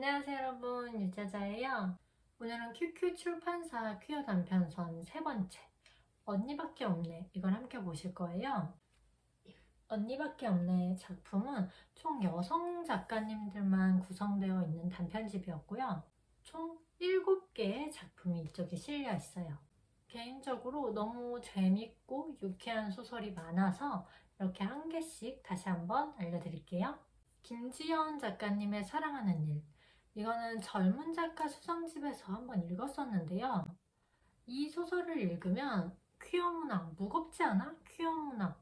안녕하세요 여러분. 유자자예요. 오늘은 QQ 출판사 퀴어 단편선 세 번째. 언니밖에 없네. 이걸 함께 보실 거예요. 언니밖에 없네 작품은 총 여성 작가님들만 구성되어 있는 단편집이었고요. 총 7개의 작품이 이쪽에 실려 있어요. 개인적으로 너무 재밌고 유쾌한 소설이 많아서 이렇게 한 개씩 다시 한번 알려드릴게요. 김지연 작가님의 사랑하는 일 이거는 젊은 작가 수상집에서 한번 읽었었는데요. 이 소설을 읽으면 퀴어 문학 무겁지 않아? 퀴어 문학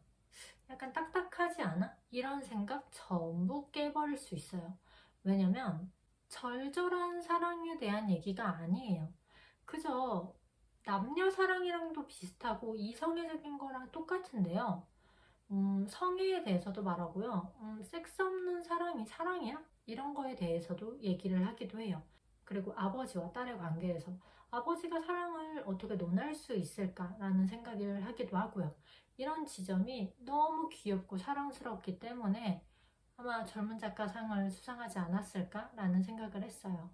약간 딱딱하지 않아? 이런 생각 전부 깨버릴 수 있어요. 왜냐면 절절한 사랑에 대한 얘기가 아니에요. 그저 남녀 사랑이랑도 비슷하고 이성애적인 거랑 똑같은데요. 음, 성애에 대해서도 말하고요. 음, 섹스 없는 사랑이 사랑이야? 이런 거에 대해서도 얘기를 하기도 해요. 그리고 아버지와 딸의 관계에서 아버지가 사랑을 어떻게 논할 수 있을까라는 생각을 하기도 하고요. 이런 지점이 너무 귀엽고 사랑스럽기 때문에 아마 젊은 작가상을 수상하지 않았을까라는 생각을 했어요.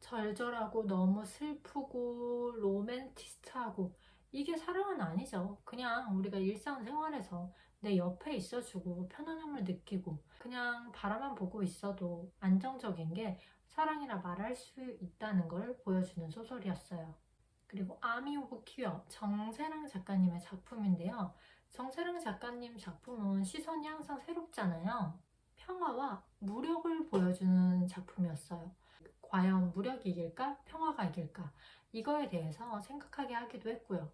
절절하고 너무 슬프고 로맨티스트하고 이게 사랑은 아니죠. 그냥 우리가 일상생활에서 내 옆에 있어주고 편안함을 느끼고 그냥 바라만 보고 있어도 안정적인 게 사랑이라 말할 수 있다는 걸 보여주는 소설이었어요. 그리고 아미 오브 퀴어 정세랑 작가님의 작품인데요. 정세랑 작가님 작품은 시선이 항상 새롭잖아요. 평화와 무력을 보여주는 작품이었어요. 과연 무력이 이길까? 평화가 이길까? 이거에 대해서 생각하게 하기도 했고요.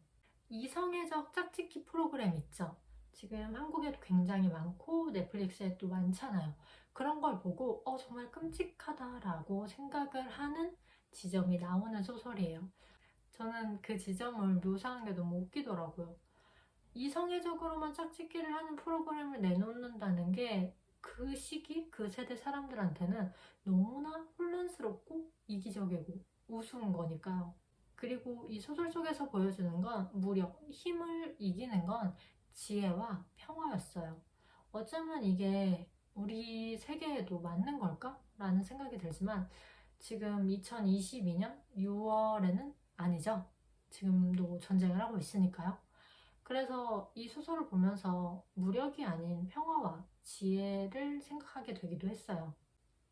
이성애적 짝짓기 프로그램 있죠? 지금 한국에도 굉장히 많고 넷플릭스에 또 많잖아요. 그런 걸 보고 어 정말 끔찍하다라고 생각을 하는 지점이 나오는 소설이에요. 저는 그 지점을 묘사하는 게 너무 웃기더라고요. 이성애적으로만 짝짓기를 하는 프로그램을 내놓는다는 게 그 시기, 그 세대 사람들한테는 너무나 혼란스럽고 이기적이고 우스운 거니까요. 그리고 이 소설 속에서 보여주는 건 무력, 힘을 이기는 건 지혜와 평화였어요. 어쩌면 이게 우리 세계에도 맞는 걸까? 라는 생각이 들지만 지금 2022년 6월에는 아니죠. 지금도 전쟁을 하고 있으니까요. 그래서 이 소설을 보면서 무력이 아닌 평화와 지혜를 생각하게 되기도 했어요.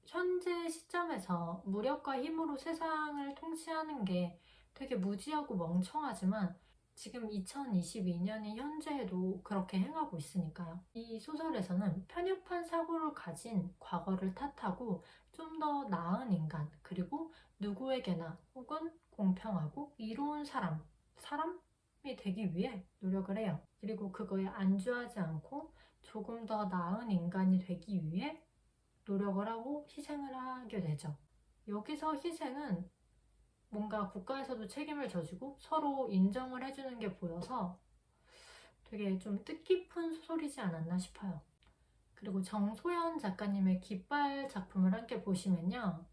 현재 시점에서 무력과 힘으로 세상을 통치하는 게 되게 무지하고 멍청하지만 지금 2022년의 현재에도 그렇게 행하고 있으니까요. 이 소설에서는 편협한 사고를 가진 과거를 탓하고 좀 더 나은 인간, 그리고 누구에게나 혹은 공평하고 이로운 사람, 사람이 되기 위해 노력을 해요. 그리고 그거에 안주하지 않고 조금 더 나은 인간이 되기 위해 노력을 하고 희생을 하게 되죠. 여기서 희생은 뭔가 국가에서도 책임을 져주고 서로 인정을 해주는 게 보여서 되게 좀 뜻깊은 소설이지 않았나 싶어요. 그리고 정소연 작가님의 깃발 작품을 함께 보시면요.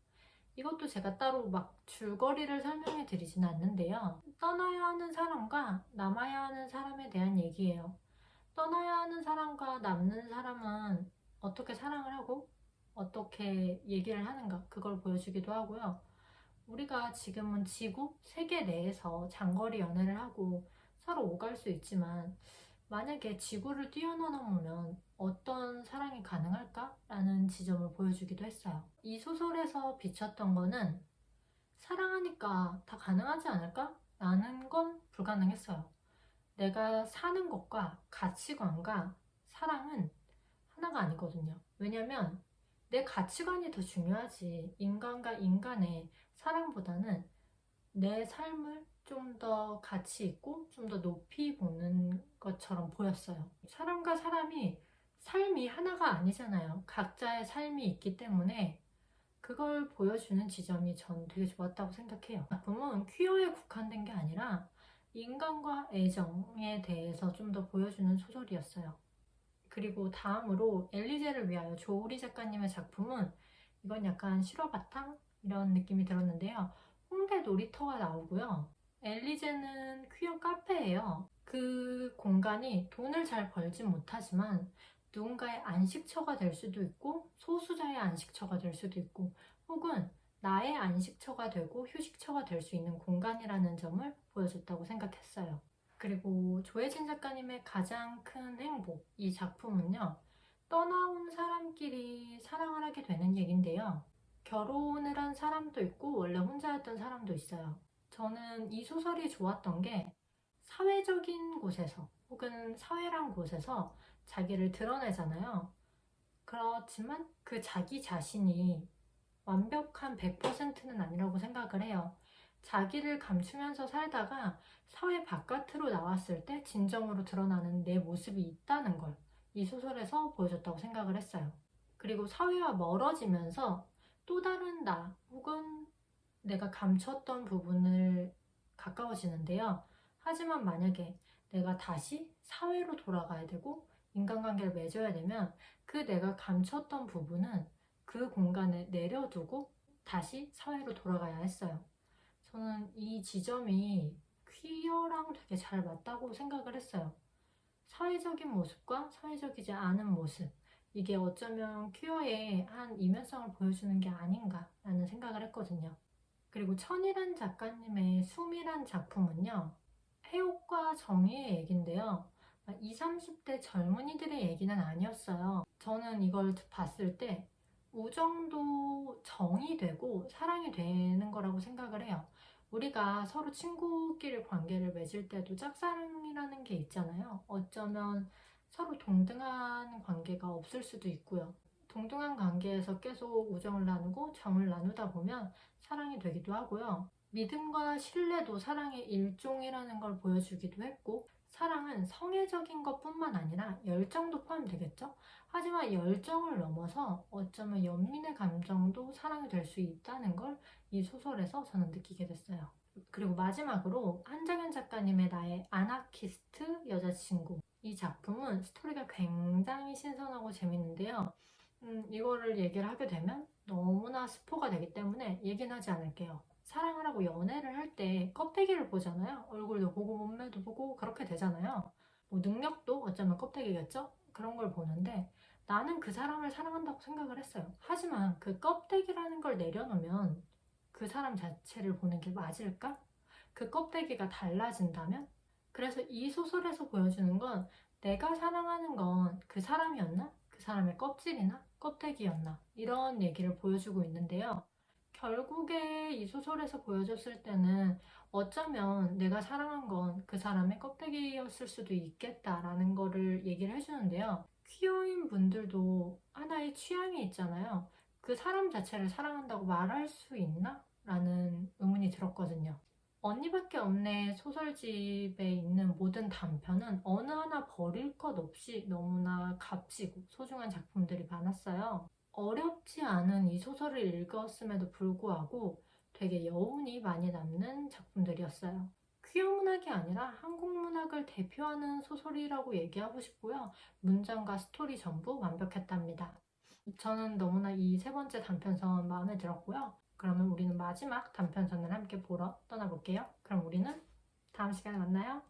이것도 제가 따로 막 줄거리를 설명해 드리진 않는데요. 떠나야 하는 사람과 남아야 하는 사람에 대한 얘기예요. 떠나야 하는 사람과 남는 사람은 어떻게 사랑을 하고 어떻게 얘기를 하는가 그걸 보여주기도 하고요. 우리가 지금은 지구, 세계 내에서 장거리 연애를 하고 서로 오갈 수 있지만 만약에 지구를 뛰어넘으면 어떤 사랑이 가능할까라는 지점을 보여주기도 했어요. 이 소설에서 비쳤던 거는 사랑하니까 다 가능하지 않을까? 라는 건 불가능했어요. 내가 사는 것과 가치관과 사랑은 하나가 아니거든요. 왜냐면 내 가치관이 더 중요하지. 인간과 인간의 사랑보다는 내 삶을 좀 더 가치 있고 좀 더 높이 보는 것처럼 보였어요. 사람과 사람이 삶이 하나가 아니잖아요. 각자의 삶이 있기 때문에 그걸 보여주는 지점이 전 되게 좋았다고 생각해요. 작품은 퀴어에 국한된 게 아니라 인간과 애정에 대해서 좀 더 보여주는 소설이었어요. 그리고 다음으로 엘리제를 위하여 조우리 작가님의 작품은 이건 약간 실화 바탕 이런 느낌이 들었는데요. 홍대 놀이터가 나오고요. 엘리제는 퀴어 카페예요. 그 공간이 돈을 잘 벌지 못하지만 누군가의 안식처가 될 수도 있고 소수자의 안식처가 될 수도 있고 혹은 나의 안식처가 되고 휴식처가 될 수 있는 공간이라는 점을 보여줬다고 생각했어요. 그리고 조혜진 작가님의 가장 큰 행복, 이 작품은요, 떠나온 사람끼리 사랑을 하게 되는 얘긴데요. 결혼을 한 사람도 있고, 원래 혼자였던 사람도 있어요. 저는 이 소설이 좋았던 게, 사회적인 곳에서, 혹은 사회란 곳에서 자기를 드러내잖아요. 그렇지만 그 자기 자신이 완벽한 100%는 아니라고 생각을 해요. 자기를 감추면서 살다가 사회 바깥으로 나왔을 때 진정으로 드러나는 내 모습이 있다는 걸 이 소설에서 보여줬다고 생각을 했어요. 그리고 사회와 멀어지면서 또 다른 나 혹은 내가 감췄던 부분을 가까워지는데요. 하지만 만약에 내가 다시 사회로 돌아가야 되고 인간관계를 맺어야 되면 그 내가 감췄던 부분은 그 공간에 내려두고 다시 사회로 돌아가야 했어요. 저는 이 지점이 퀴어랑 되게 잘 맞다고 생각을 했어요. 사회적인 모습과 사회적이지 않은 모습. 이게 어쩌면 퀴어의 한 이면성을 보여주는 게 아닌가라는 생각을 했거든요. 그리고 천이란 작가님의 숨이란 작품은요. 해옥과 정의의 얘긴데요. 20, 30대 젊은이들의 얘기는 아니었어요. 저는 이걸 봤을 때 우정도 정이 되고 사랑이 되는 거라고 생각을 해요. 우리가 서로 친구끼리 관계를 맺을 때도 짝사랑이라는 게 있잖아요. 어쩌면 서로 동등한 관계가 없을 수도 있고요. 동등한 관계에서 계속 우정을 나누고 정을 나누다 보면 사랑이 되기도 하고요. 믿음과 신뢰도 사랑의 일종이라는 걸 보여주기도 했고, 사랑은 성애적인 것 뿐만 아니라 열정도 포함되겠죠? 하지만 열정을 넘어서 어쩌면 연민의 감정도 사랑이 될 수 있다는 걸 이 소설에서 저는 느끼게 됐어요. 그리고 마지막으로 한정현 작가님의 나의 아나키스트 여자친구. 이 작품은 스토리가 굉장히 신선하고 재밌는데요. 음, 이거를 얘기를 하게 되면 너무나 스포가 되기 때문에 얘기는 하지 않을게요. 사랑을 하고 연애를 할 때 껍데기를 보잖아요. 얼굴도 보고 몸매도 보고 그렇게 되잖아요. 뭐 능력도 어쩌면 껍데기겠죠? 그런 걸 보는데 나는 그 사람을 사랑한다고 생각을 했어요. 하지만 그 껍데기라는 걸 내려놓으면 그 사람 자체를 보는 게 맞을까? 그 껍데기가 달라진다면? 그래서 이 소설에서 보여주는 건 내가 사랑하는 건 그 사람이었나? 그 사람의 껍질이나 껍데기였나? 이런 얘기를 보여주고 있는데요. 결국에 이 소설에서 보여줬을 때는 어쩌면 내가 사랑한 건 그 사람의 껍데기였을 수도 있겠다라는 거를 얘기를 해주는데요. 퀴어인 분들도 하나의 취향이 있잖아요. 그 사람 자체를 사랑한다고 말할 수 있나? 라는 의문이 들었거든요. 언니밖에 없네 소설집에 있는 모든 단편은 어느 하나 버릴 것 없이 너무나 값지고 소중한 작품들이 많았어요. 어렵지 않은 이 소설을 읽었음에도 불구하고 되게 여운이 많이 남는 작품들이었어요. 퀴어 문학이 아니라 한국 문학을 대표하는 소설이라고 얘기하고 싶고요. 문장과 스토리 전부 완벽했답니다. 저는 너무나 이 세 번째 단편선 마음에 들었고요. 그러면 우리는 마지막 단편선을 함께 보러 떠나볼게요. 그럼 우리는 다음 시간에 만나요.